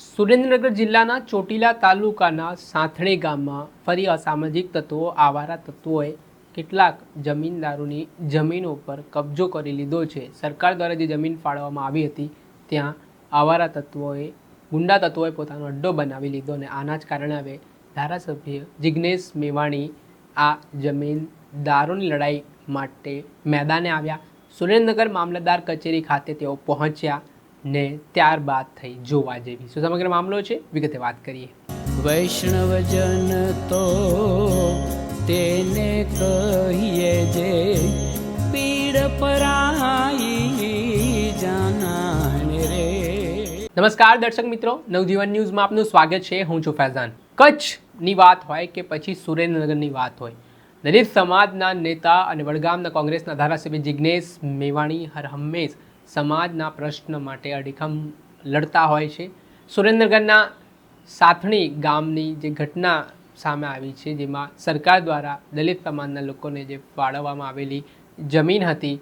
સુરેન્દ્રનગર જિલ્લાના ચોટીલા તાલુકાના સાંથણી ગામમાં ફરી અસામાજિક તત્વો, આવારા તત્વોએ કેટલાક જમીનદારોની જમીનો પર કબજો કરી લીધો છે. સરકાર દ્વારા જે જમીન ફાળવવામાં આવી હતી, ત્યાં આવારા તત્વોએ, ગુંડા તત્વોએ પોતાનો અડ્ડો બનાવી લીધો અને આના જ કારણે હવે ધારાસભ્ય જિજ્ઞેશ મેવાણી આ જમીનદારોની લડાઈ માટે મેદાને આવ્યા. સુરેન્દ્રનગર મામલતદાર કચેરી ખાતે તેઓ પહોંચ્યા. ને ત્યારબાદ થઈ જોવા જેવી. શું સમગ્ર મામલો છે? વિગતે વાત કરીએ. વૈષ્ણવજન તો તેને કહીએ જે પીડ પરાઈ જાનાને રે. નમસ્કાર દર્શક મિત્રો નવજીવન ન્યૂઝમાં આપનું સ્વાગત છે. હું છું ફૈઝાન. કચ્છની વાત હોય કે પછી સુરેન્દ્રનગરની વાત હોય દલિત સમાજના નેતા અને વડગામના કોંગ્રેસના ધારાસભ્ય જિજ્ઞેશ મેવાણી હર હંમેશ સમાજના પ્રશ્ન માટે અડીખમ લડતા હોય છે. સુરેન્દ્રનગરના સાથણી ગામની જે ઘટના સામે આવી છે, જેમાં સરકાર દ્વારા દલિત સમાજના લોકોને જે ફાળવવામાં આવેલી જમીન હતી,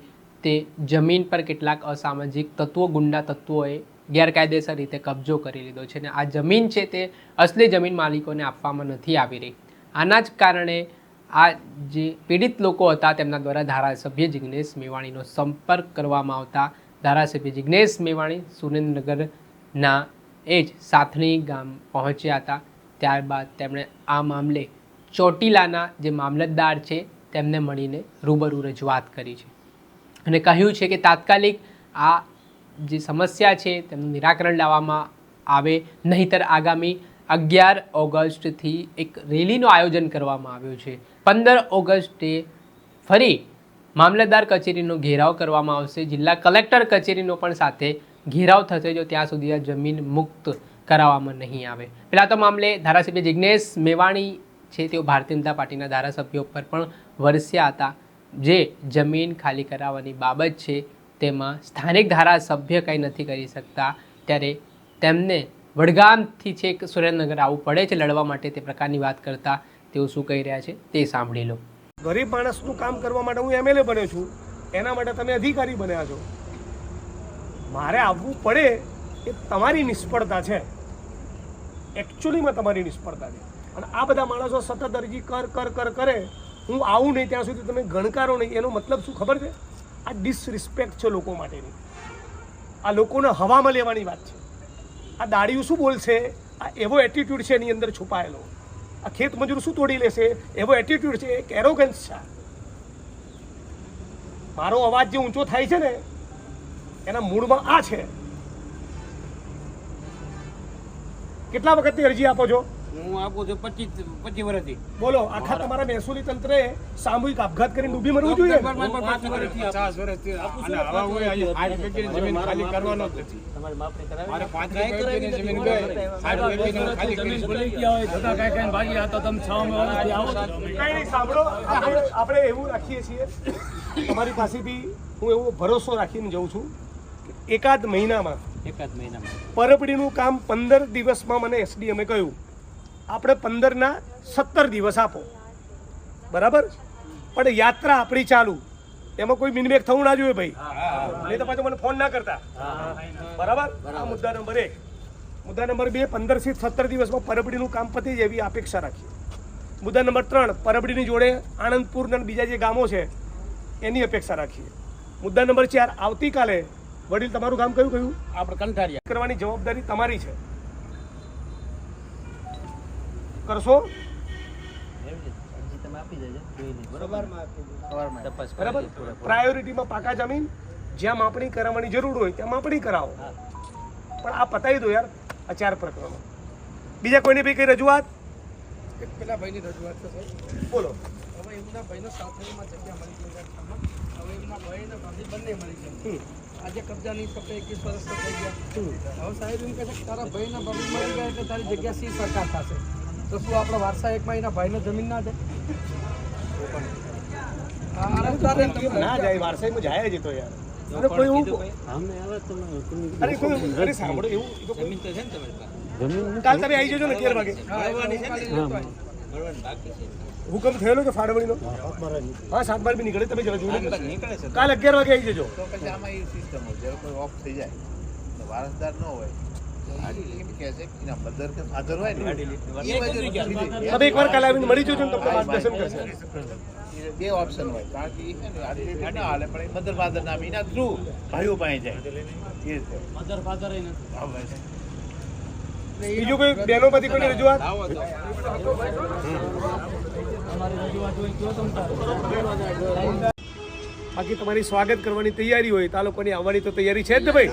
તે જમીન પર કેટલાક અસામાજિક તત્વો, ગુંડા તત્વોએ ગેરકાયદેસર રીતે કબજો કરી લીધો છે અને આ જમીન છે તે અસલી જમીન માલિકોને આપવામાં નથી આવી રહી. આના જ કારણે આ જે પીડિત લોકો હતા, તેમના દ્વારા ધારાસભ્ય જિગ્નેશ મેવાણીનો સંપર્ક કરવામાં આવતા ધારાસભ્ય જિજ્ઞેશ મેવાણી સુરેન્દ્રનગરના એ જ સાથણી ગામ પહોંચ્યા હતા. ત્યારબાદ તેમણે આ મામલે ચોટીલાના જે મામલતદાર છે તેમને મળીને રૂબરૂ રજૂઆત કરી છે અને કહ્યું છે કે તાત્કાલિક આ જે સમસ્યા છે તેનું નિરાકરણ લાવવામાં આવે, નહીંતર આગામી અગિયાર ઓગસ્ટથી એક રેલીનું આયોજન કરવામાં આવ્યું છે. પંદર ઓગસ્ટે ફરી મામલતદાર કચેરીનો ઘેરાવ કરવામાં આવશે. જિલ્લા કલેક્ટર કચેરીનો પણ સાથે ઘેરાવ થશે જો ત્યાં સુધી આ જમીન મુક્ત કરાવવામાં નહીં આવે. પહેલાં તો મામલે ધારાસભ્ય જિજ્ઞેશ મેવાણી છે, તેઓ ભારતીય જનતા પાર્ટીના ધારાસભ્યો પર પણ વરસ્યા હતા. જે જમીન ખાલી કરાવવાની બાબત છે, તેમાં સ્થાનિક ધારાસભ્ય કંઈ નથી કરી શકતા. ત્યારે તેમને વડગામથી છેક સુરેન્દ્રનગર આવવું પડે છે, લડવા માટે તે પ્રકારની વાત કરતા. તેઓ શું કહી રહ્યા છે તે સાંભળી લો. ગરીબ માણસનું કામ કરવા માટે હું એમએલએ બન્યો છું. એના માટે તમે અધિકારી બન્યા છો. મારે આવવું પડે એ તમારી નિષ્ફળતા છે. એકચ્યુઅલીમાં તમારી નિષ્ફળતા છે. અને આ બધા માણસો સતત અરજી કર કર કર, કરે. હું આવું નહીં ત્યાં સુધી તમે ગણકારો નહીં. એનો મતલબ શું ખબર છે? આ ડિસરિસ્પેક્ટ છે લોકો માટેની. આ લોકોને હવામાં લેવાની વાત છે. આ દાડીયું શું બોલશે? આ એવો એટીટ્યૂડ છે એની અંદર છુપાયેલો. આ ખેત મજૂર શું તોડી લેશે? એવો એટીટ્યુડ છે, એક એરોગન્સ છે. મારો અવાજ જે ઊંચો થાય છે ને, એના મૂળમાં આ છે. કેટલા વખતની અરજી આપો છો? હું આપું છું પચીસ પચીસ વર્ષથી. બોલો આખા તમારા મહેસૂલી તંત્રે સામૂહિક આપઘાત કરીને ડૂબી મરવું જોઈએ? પચાસ વર્ષથી અને હવે હું અહીં આઠ વ્યક્તિની જમીન ખાલી કરવાનો જ નથી. આપણે એવું રાખીએ છીએ. તમારી પાસેથી હું એવો ભરોસો રાખીને જઉં છું એકાદ મહિનામાં એકાદ મહિનામાં. પરપડીનું કામ પંદર દિવસમાં મને એસડીએમે કહ્યું. આપણે પંદરના સત્તર દિવસ આપો. બરાબર? પણ યાત્રા આપણી ચાલુ. એમાં કોઈ મિનમેક થવું ના જોઈએ ભાઈ. નહીં તો પાછો મને ફોન ના કરતા. બરાબર? આ મુદ્દા નંબર એક. મુદ્દા નંબર બે પંદરથી સત્તર દિવસમાં પરબડીનું કામ પતી જાય એવી અપેક્ષા રાખીએ. મુદ્દા નંબર ત્રણ પરબડીની જોડે આનંદપુર અને બીજા જે ગામો છે એની અપેક્ષા રાખીએ. મુદ્દા નંબર ચાર આવતીકાલે વડીલ તમારું ગામ કયું કયું? આપણે કંઠારિયા. કરવાની જવાબદારી તમારી છે. કરશો? બરાબર? પ્રાયોરિટીમાં પાકા જમીન જ્યાં માપણી કરાવવાની જરૂર હોય ત્યાં માપણી કરાવો. પણ આ પતાવી દો યાર આ ચાર પ્રકરણો. બીજા કોઈને બી કઈ રજૂઆત? પેલા ભાઈની રજૂઆત છે બોલો. હવે એમના ભાઈને સાથળીમાં જગ્યા મળી ગઈ હવે એમના ભાઈને ભાભી બંને મળી છે આજે કબજા નહીં શકે એકવીસ વર્ષ થઈ ગયા. હવે સાહેબ એમ કહે છે કે તારા ભાઈના ભાભી મળી ગયા એટલે તારી જગ્યા સી સરકાર થશે? તો શું આપણા વારસા એકમાં એના ભાઈને જમીન ના જાય? તારે ના જાય વારસાઈમાં જાય જ તો યાર. કાલ તમે આવી જજો ને અગિયાર વાગે હુકમ થયેલો કે ફાળવણીનો? હા સાત બાર બી નીકળે તમે જરા જોઈ કાલ અગિયાર વાગે આવી જજો. તો પછી આમાં એ સિસ્ટમ હોય જ્યારે કોઈ ઓફ થઈ જાય વારસદાર ન હોય. તમે એકવાર કાલે આવીને મળી જજો ને તમને માર્ગદર્શન કરશે. બે ઓપ્શન હોય. કારણ કે છે ને આટલી ના હાલે પણ મધર ફાધર ના એના થ્રુ ભાઈઓ પાસે જાય. એ હા, બસ. બીજું કોઈ બેનો પછી કોઈ રજૂઆત બાકી તમારી સ્વાગત કરવાની તૈયારી હોય તો આ લોકોની આવવાની તો તૈયારી છે જ ને ભાઈ?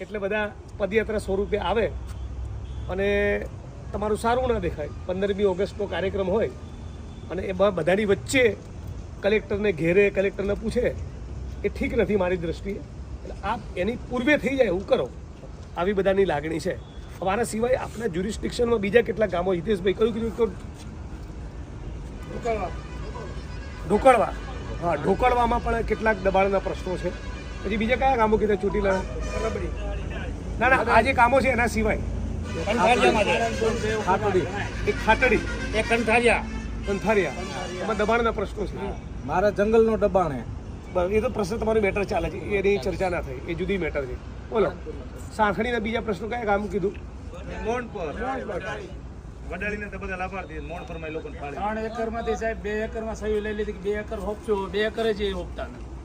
એટલે બધા પદયાત્રા સ્વરૂપે આવે અને તમારું સારું ના દેખાય. પંદરમી ઓગસ્ટનો કાર્યક્રમ હોય અને એમાં બધાની વચ્ચે કલેક્ટરને ઘેરે, કલેક્ટરને પૂછે, એ ઠીક નથી મારી દ્રષ્ટિએ. એટલે આપ એની પૂર્વે થઈ જાય એવું કરો. આવી બધાની લાગણી છે. અમારા સિવાય આપણા જ્યુરિસ્ડિક્શનમાં બીજા કેટલા ગામો, હિતેશભાઈ કયું કીધું ઢોકળવા. હા, ઢોકળવામાં પણ કેટલાક દબાણના પ્રશ્નો છે. પછી બીજા કયા કામો કીધા? ચોટીલા ના ના આ જે કામો છે એના સિવાય. એક ખાટડી. એક કંઠારિયા. કંથારિયા એમાં દબાણના પ્રશ્નો છે. મારા જંગલનો દબાણ એ તો પ્રશ્ન તમારું મેટર ચાલે છે. એની ચર્ચા ના થઈ એ જુદી મેટર છે. બોલો. સાંખણીના બીજા પ્રશ્નો કયા કામ કીધું? વડાલીને તો બધા લાભાર્થી મોણ ફરમાય લોકોને ફાળે ત્રણ એકરમાંથી સાહેબ બે એકરમાં સહી લઈ લીધી બે એકર હોપશો બે એકર જ એ હોપતા નથી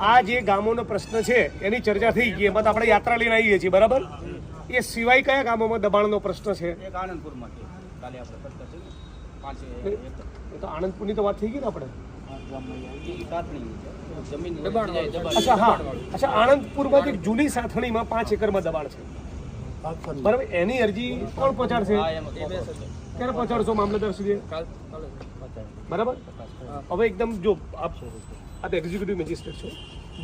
આ જે ગામોનો પ્રશ્ન છે એની ચર્ચા થઈ ગઈ એમાં આપણે યાત્રા લઈને આવીએ છીએ બરાબર? એ સિવાય કયા ગામોમાં દબાણનો પ્રશ્ન છે? તો આણંદપુરની તો વાત થઈ ગઈ ને આપણે? અચ્છા હા. અચ્છા આણંદપુરમાં જે જૂની સાથણીમાં પાંચ એકરમાં દબાણ છે. બરાબર એની અરજી કોણ પહોંચાડશે? ક્યારે પહોંચાડશો મામલતદાર સુધી? બરાબર? હવે એકદમ જો આપ આ તો એક્ઝિક્યુટિવ મેજિસ્ટ્રેટ છો.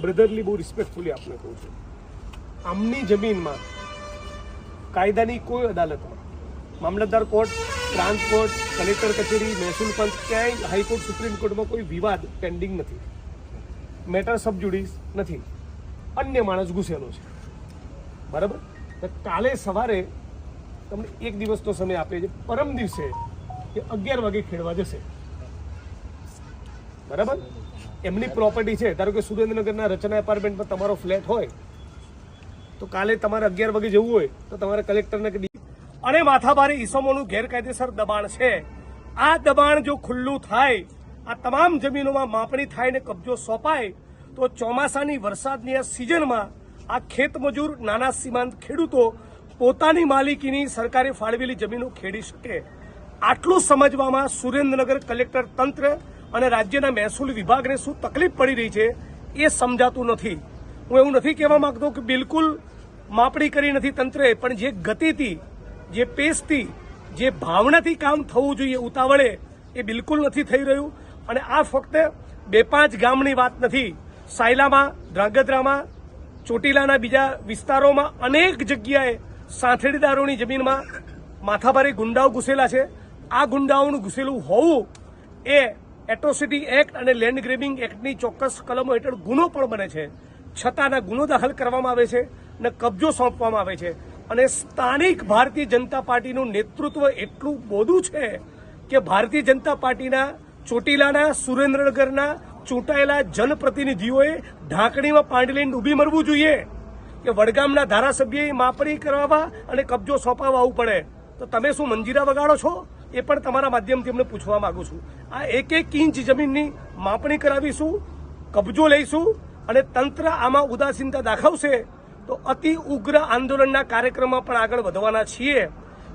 બ્રધરલી બહુ રિસ્પેક્ટફુલી આપને કહું છું. આમની જમીનમાં કાયદાની કોઈ અદાલતમાં મામલતદાર કોર્ટ કોર્ટ, કલેક્ટર કચેરી, મહેસૂલ પંચ, ક્યાંય હાઈકોર્ટ સુપ્રીમ કોર્ટમાં કોઈ વિવાદ પેન્ડિંગ નથી. મેટર સબજુડિસ નથી. અન્ય માણસ ઘૂસેલો છે. બરાબર? કાલે સવારે તમને એક દિવસનો સમય આપે છે પરમ દિવસે એ અગિયાર વાગે ખેડવા જશે. બરાબર? એમની પ્રોપર્ટી છે. ધારો કે સુરેન્દ્રનગરના રચના એપાર્ટમેન્ટમાં તમારો ફ્લેટ હોય, તો કાલે તમારે અગિયાર વાગે જવું હોય, તો તમારે કલેક્ટરને અને માથાભારે ઈસમોનું ગેરકાયદેસર દબાણ છે. આ દબાણ જો ખુલ્લું થાય, આ તમામ જમીનોમાં માપણી થાય ને કબજો સોંપાય, તો ચોમાસાની વરસાદની આ સિઝનમાં આ ખેતમજૂર નાના સીમાંત ખેડૂતો પોતાની માલિકીની સરકારે ફાળવેલી જમીનો ખેડી શકે. આટલું સમજવામાં સુરેન્દ્રનગર કલેક્ટર તંત્ર અને રાજ્યના મહેસૂલ વિભાગને શું તકલીફ પડી રહી છે એ સમજાતું નથી. હું એવું નથી કહેવા માંગતો કે બિલકુલ માપણી કરી નથી તંત્રએ, પણ જે ગતિથી, જે પેસથી, જે ભાવનાથી કામ થવું જોઈએ ઉતાવળે, એ બિલકુલ નથી થઈ રહ્યું. અને આ ફક્ત બે પાંચ ગામની વાત નથી. સાયલામાં, ધ્રાંગધ્રામાં, ચોટીલાના બીજા વિસ્તારોમાં અનેક જગ્યાએ સાંથેડીદારોની જમીનમાં માથાભારે ગુંડાઓ ઘૂસેલા છે. આ ગુંડાઓનું ઘૂસેલું હોવું એ એટ્રોસિટી એક્ટ અને લેન્ડ ગ્રેબિંગ એક્ટની ચોક્કસ કલમો હેઠળ ગુનો પણ બને છે. છતાંના ગુનો દાખલ કરવામાં આવે છે અને કબજો સોંપવામાં આવે છે. અને સ્થાનિક ભારતીય જનતા પાર્ટીનું નેતૃત્વ એટલું બોધું છે કે ભારતીય જનતા પાર્ટીના ચોટીલાના, સુરેન્દ્રનગરના ચૂંટાયેલા જનપ્રતિનિધિઓએ ઢાંકણીમાં પાંડલીને ડૂબી મરવું જોઈએ. કે વડગામના ધારાસભ્યએ માપણી કરાવવા અને કબજો સોંપાવવા આવવું પડે. તો તમે શું મંજીરા વગાડો છો? એ પણ તમારા માધ્યમથી અમને પૂછવા માંગુ છું. આ એક એક ઇંચ જમીનની માપણી કરાવીશું, કબજો લઈશું અને તંત્ર આમાં ઉદાસીનતા દાખવશે તો અતિ ઉગ્ર આંદોલનના કાર્યક્રમમાં પણ આગળ વધવાના છીએ.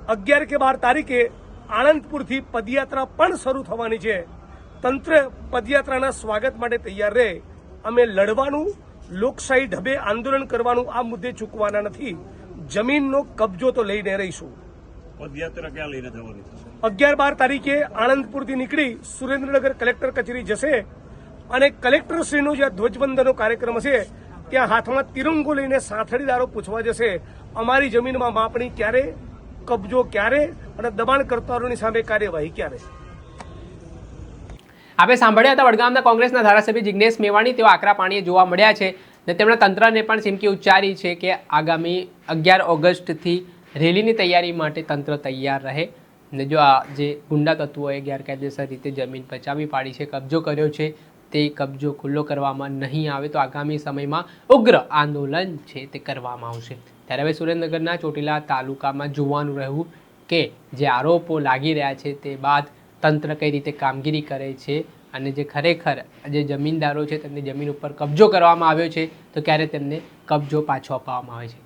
અગિયાર કે બાર તારીખે આણંદપુરથી પદયાત્રા પણ શરૂ થવાની છે. તંત્ર પદયાત્રાના સ્વાગત માટે તૈયાર રહે. અમે લડવાનું, લોકશાહી ઢબે આંદોલન કરવાનું આ મુદ્દે ચૂકવાના નથી. જમીનનો કબજો તો લઈને રહીશું. પદયાત્રા ક્યાં લઈને જવાની અગિયાર બાર તારીખે આણંદપુરથી નીકળી સુરેન્દ્રનગર કલેક્ટર કચેરી જશે અને કલેક્ટરશ્રીનો જે ધ્વજવંદનનો કાર્યક્રમ હશે ત્યાં હાથમાં તિરંગો લઈને સાથળીદારો પૂછવા જશે અમારી જમીનમાં માપણી ક્યારે કબજો ક્યારે અને દબાણકર્તાઓની સામે કાર્યવાહી ક્યારે? આપણે સાંભળ્યા હતા વડગામના કોંગ્રેસના ધારાસભ્ય જિજ્ઞેશ મેવાણી તેઓ આકરા પાણીએ જોવા મળ્યા છે ને તેમણે તંત્રને પણ ચીમકી ઉચ્ચારી છે કે આગામી અગિયાર ઓગસ્ટથી રેલીની તૈયારી માટે તંત્ર તૈયાર રહે. ને જો આ જે ગુંડા તત્વોએ ગેરકાયદેસર રીતે જમીન પચાવી પાડી છે, કબજો કર્યો છે, તે કબજો ખુલ્લો કરવામાં નહીં આવે તો આગામી સમયમાં ઉગ્ર આંદોલન છે તે કરવામાં આવશે. ત્યારે હવે સુરેન્દ્રનગરના ચોટીલા તાલુકામાં જોવાનું રહ્યું કે જે આરોપો લાગી રહ્યા છે તે બાદ તંત્ર કઈ રીતે કામગીરી કરે છે અને જે ખરેખર જે જમીનદારો છે તેમની જમીન ઉપર કબજો કરવામાં આવ્યો છે, તો ક્યારે તેમને કબજો પાછો અપાવવામાં આવે છે?